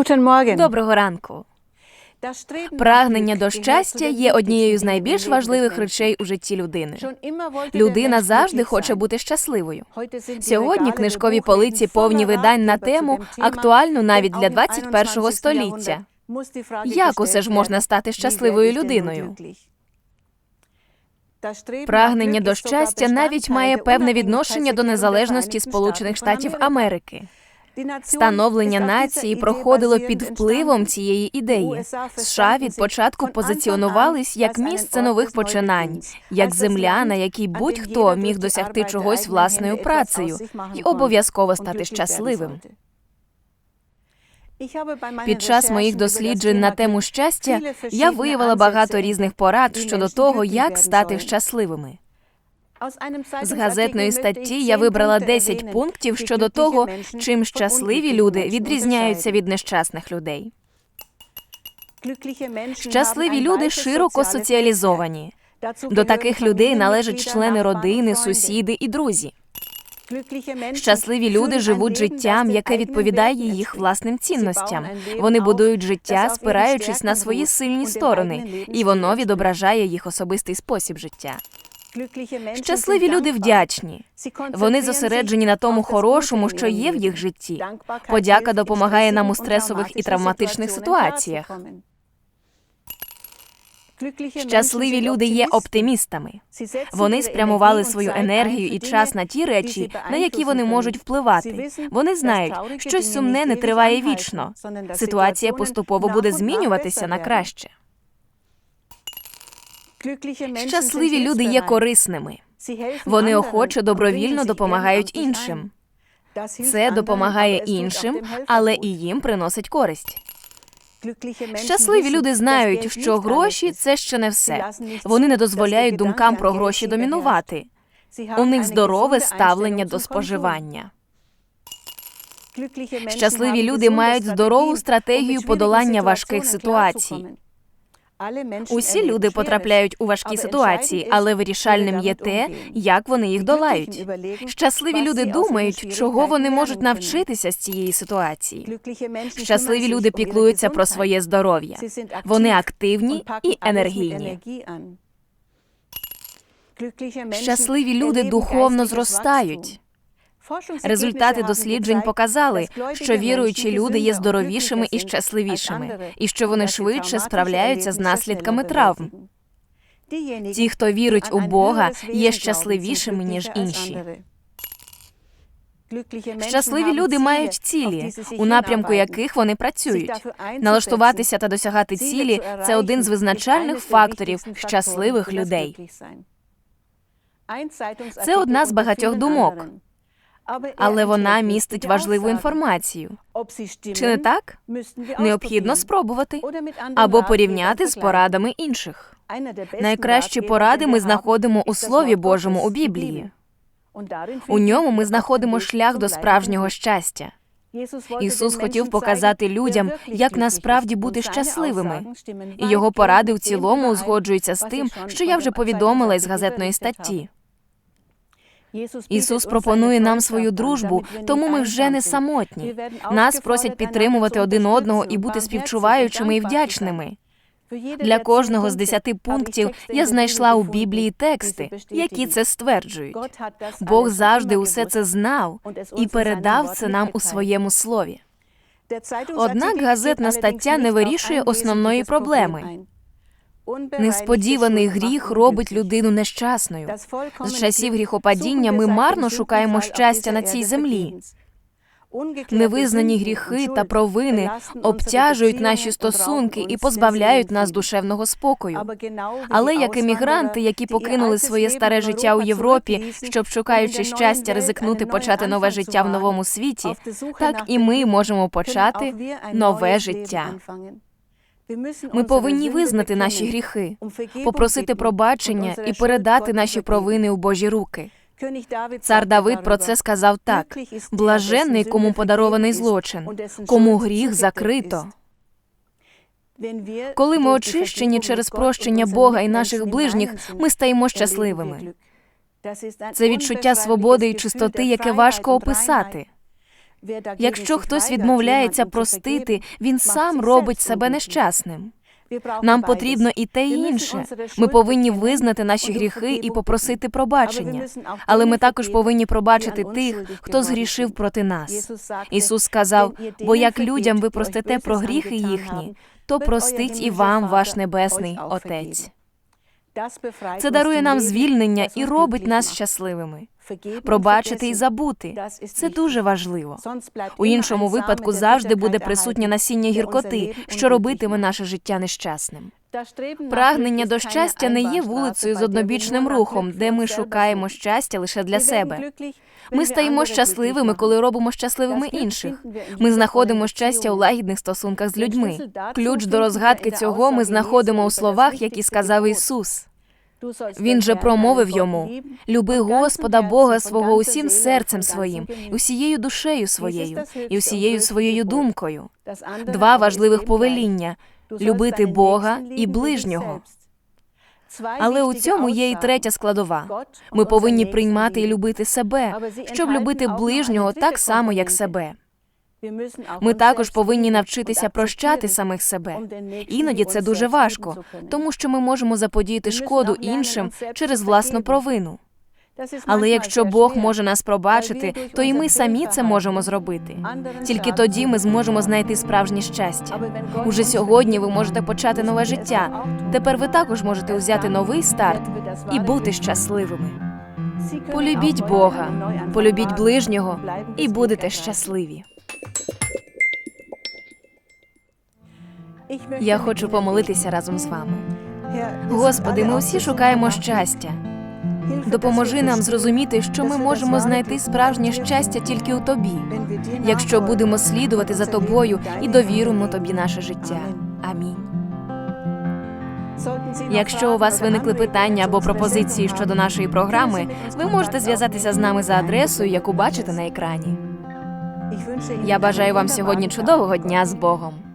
Guten Morgen. Доброго ранку. Прагнення до щастя є однією з найбільш важливих речей у житті людини. Людина завжди хоче бути щасливою. Сьогодні книжкові полиці повні видань на тему, актуальну навіть для 21 століття. Як усе ж можна стати щасливою людиною? Прагнення до щастя навіть має певне відношення до незалежності Сполучених Штатів Америки. Становлення нації проходило під впливом цієї ідеї. США від початку позиціонувались як місце нових починань, як земля, на якій будь-хто міг досягти чогось власною працею і обов'язково стати щасливим. Під час моїх досліджень на тему щастя я виявила багато різних порад щодо того, як стати щасливими. З газетної статті я вибрала 10 пунктів щодо того, чим щасливі люди відрізняються від нещасних людей. Щасливі люди широко соціалізовані. До таких людей належать члени родини, сусіди і друзі. Щасливі люди живуть життям, яке відповідає їх власним цінностям. Вони будують життя, спираючись на свої сильні сторони, і воно відображає їх особистий спосіб життя. Щасливі люди вдячні. Вони зосереджені на тому хорошому, що є в їх житті. Подяка допомагає нам у стресових і травматичних ситуаціях. Щасливі люди є оптимістами. Вони спрямували свою енергію і час на ті речі, на які вони можуть впливати. Вони знають, щось сумне не триває вічно. Ситуація поступово буде змінюватися на краще. Щасливі люди є корисними. Вони охоче добровільно допомагають іншим. Це допомагає іншим, але і їм приносить користь. Щасливі люди знають, що гроші це ще не все. Вони не дозволяють думкам про гроші домінувати. У них здорове ставлення до споживання. Щасливі люди мають здорову стратегію подолання важких ситуацій. Усі люди потрапляють у важкі ситуації, але вирішальним є те, як вони їх долають. Щасливі люди думають, чого вони можуть навчитися з цієї ситуації. Щасливі люди піклуються про своє здоров'я. Вони активні і енергійні. Щасливі люди духовно зростають. Результати досліджень показали, що віруючі люди є здоровішими і щасливішими, і що вони швидше справляються з наслідками травм. Ті, хто вірить у Бога, є щасливішими ніж інші. Щасливі люди мають цілі, у напрямку яких вони працюють. Налаштуватися та досягати цілі це один з визначальних факторів щасливих людей. Це одна з багатьох думок, але вона містить важливу інформацію. Чи не так? Необхідно спробувати або порівняти з порадами інших. Найкращі поради ми знаходимо у Слові Божому у Біблії. У ньому ми знаходимо шлях до справжнього щастя. Ісус хотів показати людям, як насправді бути щасливими, і його поради в цілому узгоджуються з тим, що я вже повідомила із газетної статті. Ісус пропонує нам свою дружбу, тому ми вже не самотні. Нас просять підтримувати один одного і бути співчуваючими і вдячними. Для кожного з десяти пунктів я знайшла у Біблії тексти, які це стверджують. Бог завжди усе це знав і передав це нам у своєму слові. Однак газетна стаття не вирішує основної проблеми. Несподіваний гріх робить людину нещасною. З часів гріхопадіння ми марно шукаємо щастя на цій землі. Невизнані гріхи та провини обтяжують наші стосунки і позбавляють нас душевного спокою. Але як емігранти, які покинули своє старе життя у Європі, щоб шукаючи щастя, ризикнути почати нове життя в новому світі, так і ми можемо почати нове життя. Ми повинні визнати наші гріхи, попросити пробачення і передати наші провини у Божі руки. Цар Давид про це сказав так: блаженний, кому подарований злочин, кому гріх закрито. Коли ми очищені через прощення Бога і наших ближніх, ми стаємо щасливими. Це відчуття свободи і чистоти, яке важко описати. Якщо хтось відмовляється простити, він сам робить себе нещасним. Нам потрібно і те, і інше. Ми повинні визнати наші гріхи і попросити пробачення. Але ми також повинні пробачити тих, хто згрішив проти нас. Ісус сказав: бо як людям ви простите про гріхи їхні, то простить і вам ваш небесний Отець. Це дарує нам звільнення і робить нас щасливими. Пробачити і забути це дуже важливо. У іншому випадку завжди буде присутнє насіння гіркоти, що робитиме наше життя нещасним. Прагнення до щастя не є вулицею з однобічним рухом, де ми шукаємо щастя лише для себе. Ми стаємо щасливими, коли робимо щасливими інших. Ми знаходимо щастя у лагідних стосунках з людьми. Ключ до розгадки цього ми знаходимо у словах, які сказав Ісус. Він же промовив йому: люби Господа Бога свого усім серцем своїм, усією душею своєю, і усією своєю думкою. Два важливих повеління любити Бога і ближнього. Але у цьому є і третя складова. Ми повинні приймати і любити себе, щоб любити ближнього так само, як себе. Ми також повинні навчитися прощати самих себе. Іноді це дуже важко, тому що ми можемо заподіяти шкоду іншим через власну провину. Але якщо Бог може нас пробачити, то і ми самі це можемо зробити. Тільки тоді ми зможемо знайти справжнє щастя. Уже сьогодні ви можете почати нове життя. Тепер ви також можете взяти новий старт і бути щасливими. Полюбіть Бога, полюбіть ближнього і будете щасливі. Я хочу помолитися разом з вами. Господи, ми усі шукаємо щастя. Допоможи нам зрозуміти, що ми можемо знайти справжнє щастя тільки у тобі, якщо будемо слідувати за тобою і довіримо тобі наше життя. Амінь. Якщо у вас виникли питання або пропозиції щодо нашої програми, ви можете зв'язатися з нами за адресою, яку бачите на екрані. Я бажаю вам сьогодні чудового дня з Богом.